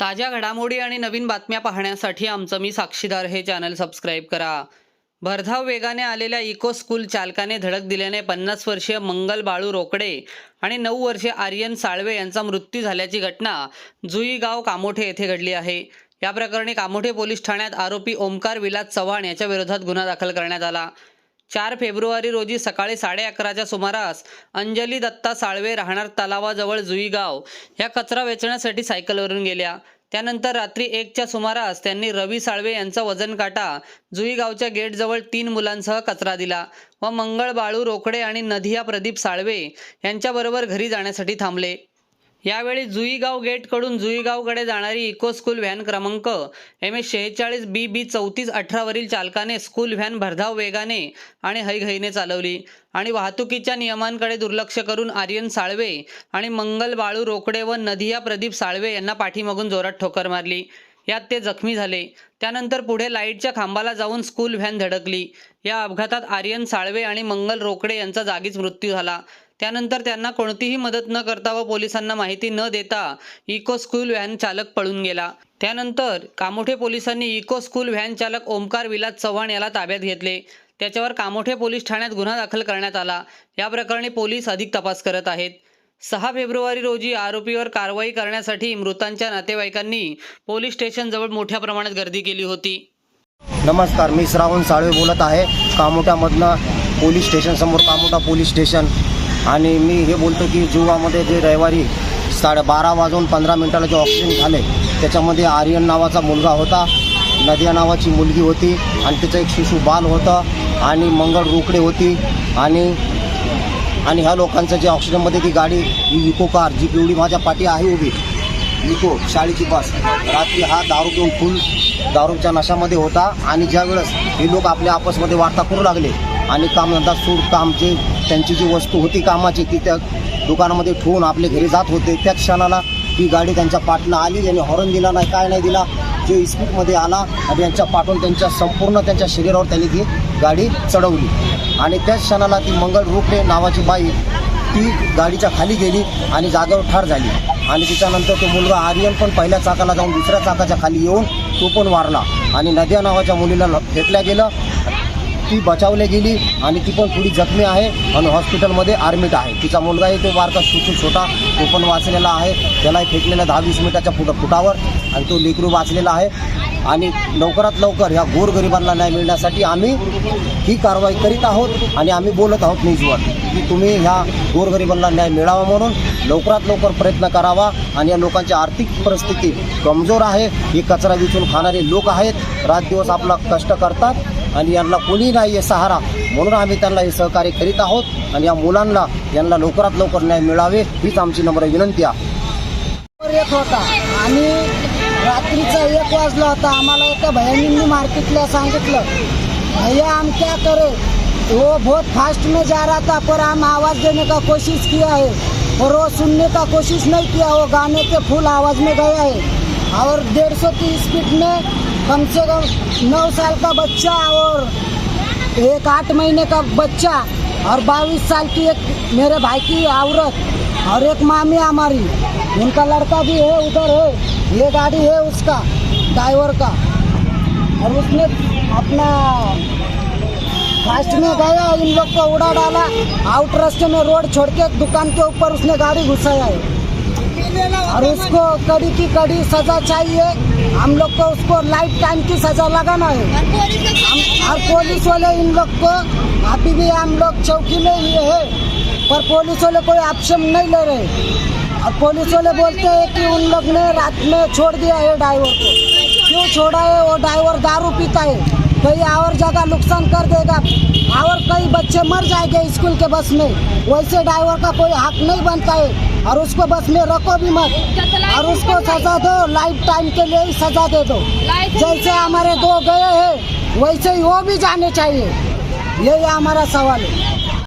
ताज्या घडामोडी आणि नवीन बातम्या पाहण्यासाठी आमचं मी साक्षीदार हे चॅनल सबस्क्राईब करा. भरधाव वेगाने आलेल्या इको स्कूल चालकाने धडक दिल्याने पन्नास वर्षीय मंगल बाळू रोकडे आणि नऊ वर्षीय आर्यन साळवे यांचा मृत्यू झाल्याची घटना जुई गाव कामोठे येथे घडली आहे. या प्रकरणी कामोठे पोलीस ठाण्यात आरोपी ओमकार विलास चव्हाण याच्या विरोधात गुन्हा दाखल करण्यात आला. चार फेब्रुवारी रोजी सकाळी साडे अकराच्या सुमारास अंजली दत्ता साळवे राहणार तलावाजवळ जुईगाव या कचरा वेचण्यासाठी सायकलवरून गेल्या. त्यानंतर रात्री एकच्या सुमारास त्यांनी रवी साळवे यांचा वजन काटा जुईगावच्या गेटजवळ तीन मुलांसह कचरा दिला व मंगळ बाळू रोकडे आणि नदिया प्रदीप साळवे यांच्याबरोबर घरी जाण्यासाठी थांबले. यावेळी जुईगाव गेटकडून जुईगावकडे जाणारी इको स्कूल व्हॅन क्रमांक एम एस शेहेचाळीस बी बी चौतीस अठरावरील चालकाने स्कूल व्हॅन भरधाव वेगाने आणि हैघैने चालवली आणि वाहतुकीच्या नियमांकडे दुर्लक्ष करून आर्यन साळवे आणि मंगल बाळू रोकडे व नदिया प्रदीप साळवे यांना पाठीमागून जोरात ठोकर मारली. यात ते जखमी झाले. त्यानंतर पुढे लाईटच्या खांबाला जाऊन स्कूल व्हॅन धडकली. या अपघातात आर्यन साळवे आणि मंगल रोकडे यांचा जागीच मृत्यू झाला. त्यानंतर त्यांना कोणतीही मदत न करता व पोलिसांना माहिती न देता इको स्कूल व्हॅन चालक पळून गेला. त्यानंतर कामोठे पोलिसांनी इको स्कूल व्हॅन चालक ओमकार विलास चव्हाण याला ताब्यात घेतले. त्याच्यावर कामोठे पोलीस ठाण्यात गुन्हा दाखल करण्यात आला. या प्रकरणी पोलीस अधिक तपास करत आहेत. सहा फेब्रुवारी रोजी आरोपीवर कारवाई करण्यासाठी मृतांच्या नातेवाईकांनी पोलीस स्टेशनजवळ मोठ्या प्रमाणात गर्दी केली होती. नमस्कार मी श्रावण साळवे बोलत आहे. कामोठ्यामधनं पोलीस स्टेशनसमोर कामोठा पोलीस स्टेशन. आणि मी हे बोलतो की जीवामध्ये जे रविवारी साडे बारा वाजून पंधरा मिनिटाला जे ऑक्सिजन झाले त्याच्यामध्ये आर्यन नावाचा मुलगा होता नदिया नावाची मुलगी होती आणि तिचं एक शिशु बाल होतं आणि मंगळ रोकडे होती आणि आणि ह्या लोकांचं जे ऑक्सिजनमध्ये ती गाडी ही इको कार जी पिवळी माझ्या पाठी आहे उभी. इको शाळेची बस रात्री हा दारू पिऊन फुल दारूच्या नशामध्ये होता आणि ज्यावेळेस हे लोक आपल्या आपसमध्ये वार्ता करू लागले आणि कामधंदा सूड काम जे त्यांची जी वस्तू होती कामाची ती त्या दुकानामध्ये ठेवून आपले घरी जात होते. त्या क्षणाला ती गाडी त्यांच्या पाठनं आली त्यांनी हॉर्न दिला नाही काय नाही दिला. जे स्पीडमध्ये आला आणि यांच्या पाठून त्यांच्या संपूर्ण त्यांच्या शरीरावर त्यांनी ती गाडी चढवली. आणि त्याच क्षणाला ती मंगल रोकडे नावाची बाई ती गाडीच्या खाली गेली आणि जागेवर ठार झाली. आणि त्याच्यानंतर तो मुलगा आर्यन पण पहिल्या चाकाला जाऊन दुसऱ्या चाकाच्या खाली येऊन तो पण वारला. आणि नद्या नावाच्या मुलीला ल- फेकल्या गेलं. ती बचावली गेली आणि ती पण थोडी जखमी आहे आणि हॉस्पिटलमध्ये ॲडमिट आहे. तिचा मुलगाही तो बारका सुचू छोटा तो पण वाचलेला आहे. त्यालाही फेकलेला दहा वीस मिनिटाच्या फुट फुटावर आणि तो लेकरू वाचलेला आहे. आणि लवकरात लवकर ह्या गोरगरिबांना न्याय मिळण्यासाठी आम्ही ही कारवाई करीत आहोत आणि आम्ही बोलत आहोत न्यूजवर की तुम्ही ह्या गोरगरिबांना न्याय मिळावा म्हणून लवकरात लवकर प्रयत्न करावा आणि या लोकांची आर्थिक परिस्थिती कमजोर आहे. हे कचरा विचून खाणारे लोक आहेत. रात दिवस आपला कष्ट करतात. आणि यांना कोणी नाही आहे सहारा. म्हणून आम्ही त्यांना हे सहकार्य करीत आहोत आणि या मुलांना यांना लवकरात लवकर न्याय मिळावे हीच आमची नम्र विनंती आहे. होता आणि रात्रीचा एक वाजला होता. आम्हाला एका भयानींनी मार्केटला सांगितलं भैया हम क्या करे? वो बहुत फास्ट में जा रहा था पर हम आवाज़ देने का कोशिश किया है और वो सुनने का कोशिश नहीं किया वो गाने के फुल आवाज़ में गया है। और डेढ़ सौ की स्पीड में कम से कम नौ साल का बच्चा और एक आठ महीने का बच्चा और बाईस साल की एक मेरे भाई की औरत और एक मामी हमारी। उनका लड़का भी है, उधर है, ये गाड़ी है उसका, ड्राइवर का। और उसने अपना फास्ट में गया, इन लोग को उड़ा डाला आउट रास्ते में रोड छोड़ के दुकान के ऊपर उसने गाड़ी घुसाया है। और उसको कड़ी की कड़ी सजा चाहिए हम लोग को उसको लाइफ टाइम की सजा लगाना है। और पुलिस वाले इन लोग को अभी भी हम लोग चौकी में ये है पर पुलिस वाले कोई ऑप्शन नहीं ले रहे। और पुलिस वाले बोलते हैं कि उन लोग ने रात में छोड़ दिया है ड्राइवर को। क्यों छोड़ा है? वो ड्राइवर दारू पीता है कहीं और जगह नुकसान कर देगा। कई बच्चे मर जाएँगे स्कूल के बस में। वैसे ड्राइवर का कोई हक नहीं बनता है। और उसको बस में रखो भी मत। और उसको सजा दो लाइफ टाइम के लिए ही सजा दे दो। जैसे हमारे दो गए हैं, वैसे ही वो भी जाने चाहिए। यही हमारा सवाल है।